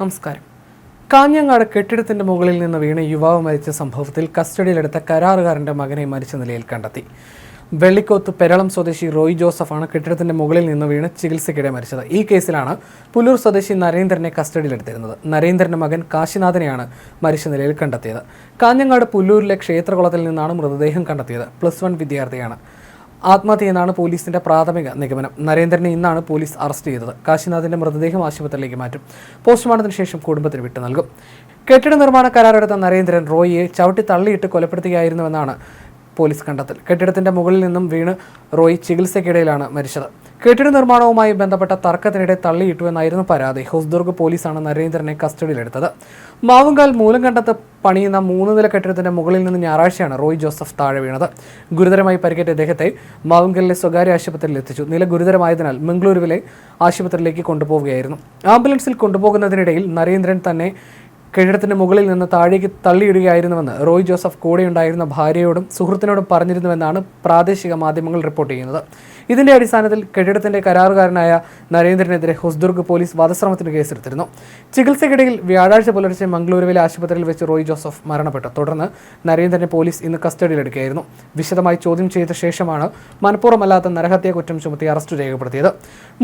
നമസ്കാരം. കാഞ്ഞങ്ങാട് കെട്ടിടത്തിന്റെ മുകളിൽ നിന്ന് വീണ് യുവാവ് മരിച്ച സംഭവത്തിൽ കസ്റ്റഡിയിലെടുത്ത കരാറുകാരന്റെ മകനെ മരിച്ച നിലയിൽ കണ്ടെത്തി. വെള്ളിക്കോത്ത് പെരളം സ്വദേശി റോയ് ജോസഫാണ് കെട്ടിടത്തിന്റെ മുകളിൽ നിന്ന് വീണ് ചികിത്സയ്ക്കിടെ മരിച്ചത്. ഈ കേസിലാണ് പുലൂർ സ്വദേശി നരേന്ദ്രനെ കസ്റ്റഡിയിലെടുത്തിരുന്നത്. നരേന്ദ്രന്റെ മകൻ കാശിനാഥനെയാണ് മരിച്ച നിലയിൽ കണ്ടെത്തിയത്. കാഞ്ഞങ്ങാട് പുല്ലൂരിലെ ക്ഷേത്രകുളത്തിൽ നിന്നാണ് മൃതദേഹം കണ്ടെത്തിയത്. പ്ലസ് വൺ വിദ്യാർത്ഥിയാണ്. ആത്മഹത്യയെന്നാണ് പോലീസിന്റെ പ്രാഥമിക നിഗമനം. നരേന്ദ്രനെ ഇന്നാണ് പോലീസ് അറസ്റ്റ് ചെയ്തത്. കാശിനാഥിന്റെ മൃതദേഹം ആശുപത്രിയിലേക്ക് മാറ്റും. പോസ്റ്റ്മോർട്ടത്തിന് ശേഷം കുടുംബത്തിന് വിട്ടു നൽകും. കെട്ടിട നിർമ്മാണ കരാറെടുത്ത നരേന്ദ്രൻ റോയിയെ ചവിട്ടി തള്ളിയിട്ട് കൊലപ്പെടുത്തുകയായിരുന്നുവെന്നാണ് പോലീസ് കണ്ടെത്തൽ. കെട്ടിടത്തിന്റെ മുകളിൽ നിന്നും വീണ് റോയ് ചികിത്സയ്ക്കിടയിലാണ് മരിച്ചത്. കെട്ടിട നിർമ്മാണവുമായി ബന്ധപ്പെട്ട തർക്കത്തിനിടെ തള്ളിയിട്ടുവെന്നായിരുന്നു പരാതി. ഹുസ്ദുർഗ് പോലീസാണ് നരേന്ദ്രനെ കസ്റ്റഡിയിലെടുത്തത്. മാവുങ്കാൽ മൂലംകണ്ടത്ത് പണിയുന്ന മൂന്ന് നില കെട്ടിടത്തിന്റെ മുകളിൽ നിന്ന് ഞായറാഴ്ചയാണ് റോയ് ജോസഫ് താഴെ വീണത്. ഗുരുതരമായി പരിക്കേറ്റ ഇദ്ദേഹത്തെ മാവുങ്കലിലെ സ്വകാര്യ ആശുപത്രിയിൽ എത്തിച്ചു. നില ഗുരുതരമായതിനാൽ മംഗളൂരുവിലെ ആശുപത്രിയിലേക്ക് കൊണ്ടുപോവുകയായിരുന്നു. ആംബുലൻസിൽ കൊണ്ടുപോകുന്നതിനിടയിൽ നരേന്ദ്രൻ തന്നെ കെട്ടിടത്തിന് മുകളിൽ നിന്ന് താഴേക്ക് തള്ളിയിടുകയായിരുന്നുവെന്ന് റോയ് ജോസഫ് കൂടെയുണ്ടായിരുന്ന ഭാര്യയോടും സുഹൃത്തിനോടും പറഞ്ഞിരുന്നുവെന്നാണ് പ്രാദേശിക മാധ്യമങ്ങൾ റിപ്പോർട്ട് ചെയ്യുന്നത്. ഇതിന്റെ അടിസ്ഥാനത്തിൽ കെട്ടിടത്തിന്റെ കരാറുകാരനായ നരേന്ദ്രനെതിരെ ഹുസ്ദുർഗ് പോലീസ് വധശ്രമത്തിന് കേസെടുത്തിരുന്നു. ചികിത്സയ്ക്കിടയിൽ വ്യാഴാഴ്ച പുലർച്ചെ മംഗളൂരുവിലെ ആശുപത്രിയിൽ വെച്ച് റോയ് ജോസഫ് മരണപ്പെട്ടു. തുടർന്ന് നരേന്ദ്രനെ പോലീസ് ഇന്ന് കസ്റ്റഡിയിലെടുക്കുകയായിരുന്നു. വിശദമായി ചോദ്യം ചെയ്ത ശേഷമാണ് മനഃപൂർവമല്ലാത്ത നരഹത്യ കുറ്റം ചുമത്തി അറസ്റ്റ് രേഖപ്പെടുത്തിയത്.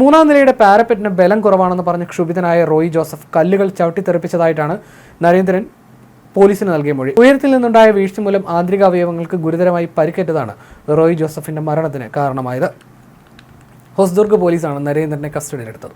മൂന്നാം നിലയുടെ പാരപ്പറ്റിന് ബലം കുറവാണെന്ന് പറഞ്ഞ് ക്ഷുഭിതനായ റോയ് ജോസഫ് കല്ലുകൾ ചവിട്ടിത്തെറിപ്പിച്ചതായിട്ടാണ് നരേന്ദ്രൻ പോലീസിന് നൽകിയ മൊഴി. ഉയരത്തിൽ നിന്നുണ്ടായ വീഴ്ച മൂലം ആന്തരിക അവയവങ്ങൾക്ക് ഗുരുതരമായി പരിക്കേറ്റതാണ് റോയ് ജോസഫിന്റെ മരണത്തിന് കാരണമായത്. ഹൊസ്ദുർഗ് പോലീസാണ് നരേന്ദ്രനെ കസ്റ്റഡിയിലെടുത്തത്.